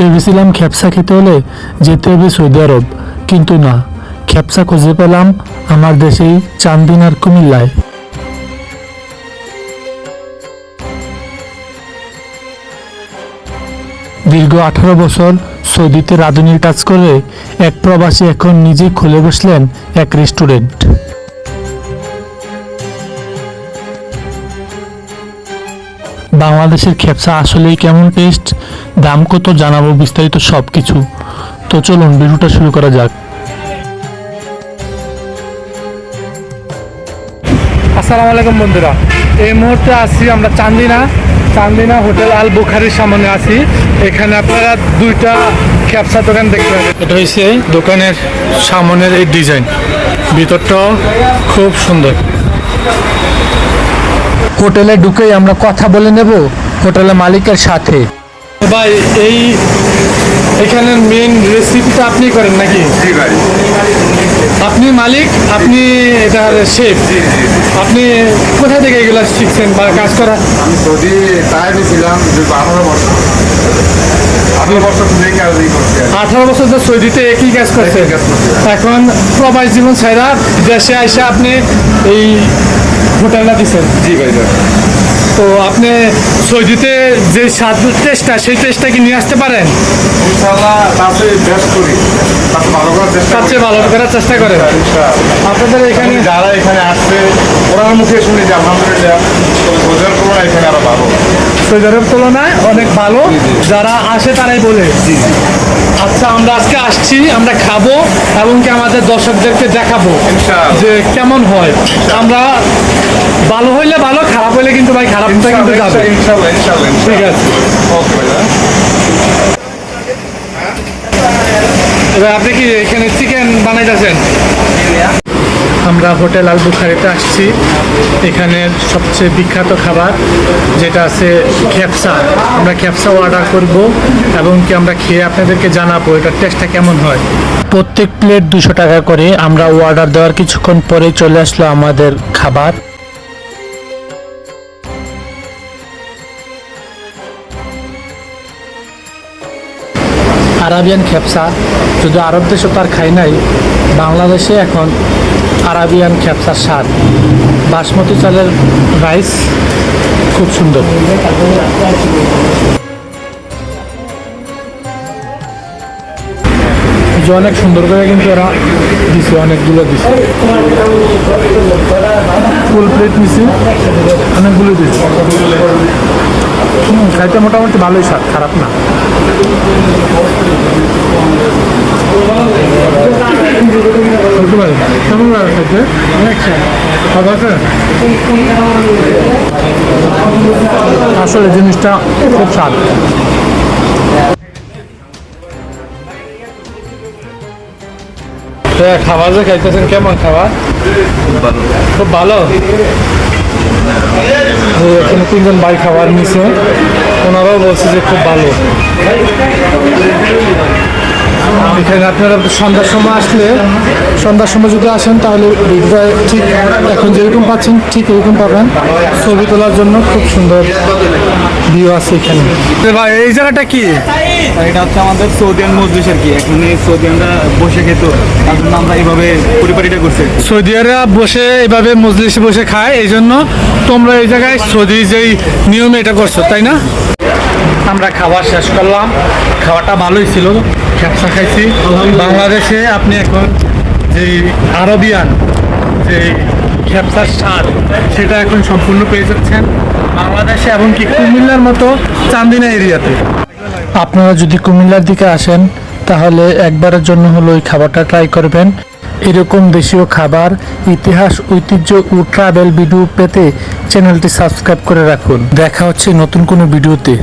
ভেবেছিলাম খ্যাপসা খেতে হলে যেতে হবে সৌদি আরব। কিন্তু না খ্যাপসা খুঁজে পেলাম আমার দেশেই চান্দিনার কুমিল্লায়। দীর্ঘ আঠারো বছর সৌদিতে রাঁধুনির কাজ করে এক প্রবাসী এখন নিজে খুলে বসলেন এক রেস্টুরেন্ট। বাংলাদেশের খেপসা আসলেই কেমন টেস্ট? দাম কত জানাব বিস্তারিত সব কিছু তো চলুন, ভিডিওটা শুরু করা যাক। আসসালামু আলাইকুম বন্ধুরা। এই মুহূর্তে আছি আমরা চান্দিনা। চান্দিনা হোটেল আল বুখারির সামনে আছি। এখানে আপনারা দুইটা ক্যাপসা দোকান দেখতে পাবেন। এটা হচ্ছে দোকানের সামনের এই ডিজাইন। ভিতরটাও খুব সুন্দর। হোটেলে ঢুকেই আমরা কথা বলে নেব হোটেলের মালিকের সাথে। ভাই এই এখানের মেন রেসিপিটা আপনি করেন নাকি? আপনি মালিক আপনি এটার শেফ আপনি কোথা থেকে এগুলো শিখছেন বা কাজ করা? আমি সৌদি তাই ছিলাম যে আঠারো বছর। আঠারো বছর করছি তো সৌদিতে একই কাজ কাজ এখন প্রবাস জীবন ছাড়া দেশে এসে আপনি এই হোটেলটা দিচ্ছেন জি ভাই স্যার তো আপনি সৌদিতে যে স্বাদ টেস্টটা সেই টেস্টটা কি নিয়ে আসতে পারেন? তার চেয়ে ভালো করার চেষ্টা করেন। আপনাদের এখানে যারা এখানে আসবে ওরা মুখে শুনি যে আলহামদুলিল্লাহ এখানে আরও ভালো। সৌদি তুলনায় অনেক ভালো। যারা আসে তারাই বলে। আচ্ছা আমরা আজকে আসছি আমরা খাব এবং কি আমাদের দর্শকদেরকে দেখাবো। যে কেমন হয়। আমরা ভালো হইলে ভালো খারাপ হইলে কিন্তু ভাই খারাপটা কিন্তু যাবে। ঠিক আছে। আপনি কি এখানে চিকেন বানাইতেছেন? আমরা হোটেল আল বুখারিতে আসছি। এখানের সবচেয়ে বিখ্যাত খাবার যেটা আছে খ্যাপসা আমরা খ্যাপসা অর্ডার করব এবং কি আমরা খেয়ে আপনাদেরকে জানাব এটার টেস্টটা কেমন হয়। প্রত্যেক প্লেট দুশো টাকা করে আমরা অর্ডার দেওয়ার কিছুক্ষণ পরে চলে আসলো আমাদের খাবার। আরাবিয়ান খ্যাপসা শুধু আরব দেশে তো আর খাই নাই, বাংলাদেশে এখন আরাবিয়ান খ্যাপসার স্বাদ। বাসমতি চালের রাইস খুব সুন্দর। অনেক সুন্দর করে কিন্তু ওরা দিছে, অনেকগুলো দিছে। ফুল প্লেট নিছি, অনেকগুলো দিছে। খাইতে মোটামুটি ভালোই স্বাদ, খারাপ না। পারি কেমন আসলে জিনিসটা খুব স্বাদ। খাবার যে খাইতেছেন, কেমন খাবার? খুব ভালো। এখানে তিনজন ভাই খাবার নিছে, ওনারাও বলছে যে খুব ভালো। এখানে আপনারা সন্ধ্যার সময় আসলে সন্ধ্যার সময় যদি আসেন তাহলে ঠিক এখন যেরকম পাচ্ছেন ঠিক এরকম পাবেন। ছবি তোলার জন্য খুব সুন্দর ভিউ আছে এখানে। ভাই এই জায়গাটা কি? এটা হচ্ছে আমাদের সৌদিয়ান মজলিস আর কি? এখানে সৌদিয়ানরা বসে খেত তার জন্য আমরা এইভাবে পরিপাটিটা করছি। সৌদিয়ারা বসে এভাবে মজলিসে বসে খায় এই জন্য তোমরা এই জায়গায় সৌদি যেই নিয়মে এটা করছ তাই না? আমরা খাবার শেষ করলাম। খাওয়াটা ভালোই ছিল। খেপসা খাইছি। বাংলাদেশে আপনি এখন যে আরবিয়ান যে খেপসার স্বাদ, সেটা এখন সম্পূর্ণ পেয়ে যাচ্ছেন। বাংলাদেশে এবং কি কুমিল্লার মতো চান্দিনা এরিয়াতে। আপনারা যদি কুমিল্লার দিকে আসেন, তাহলে একবারের জন্য হলো ওই খাবারটা ট্রাই করবেন। এরকম দেশীয় খাবার, ইতিহাস, ঐতিহ্য ও ট্রাভেল ভিডিও পেতে চ্যানেলটি সাবস্ক্রাইব করে রাখুন। দেখা হচ্ছে নতুন কোনো ভিডিওতে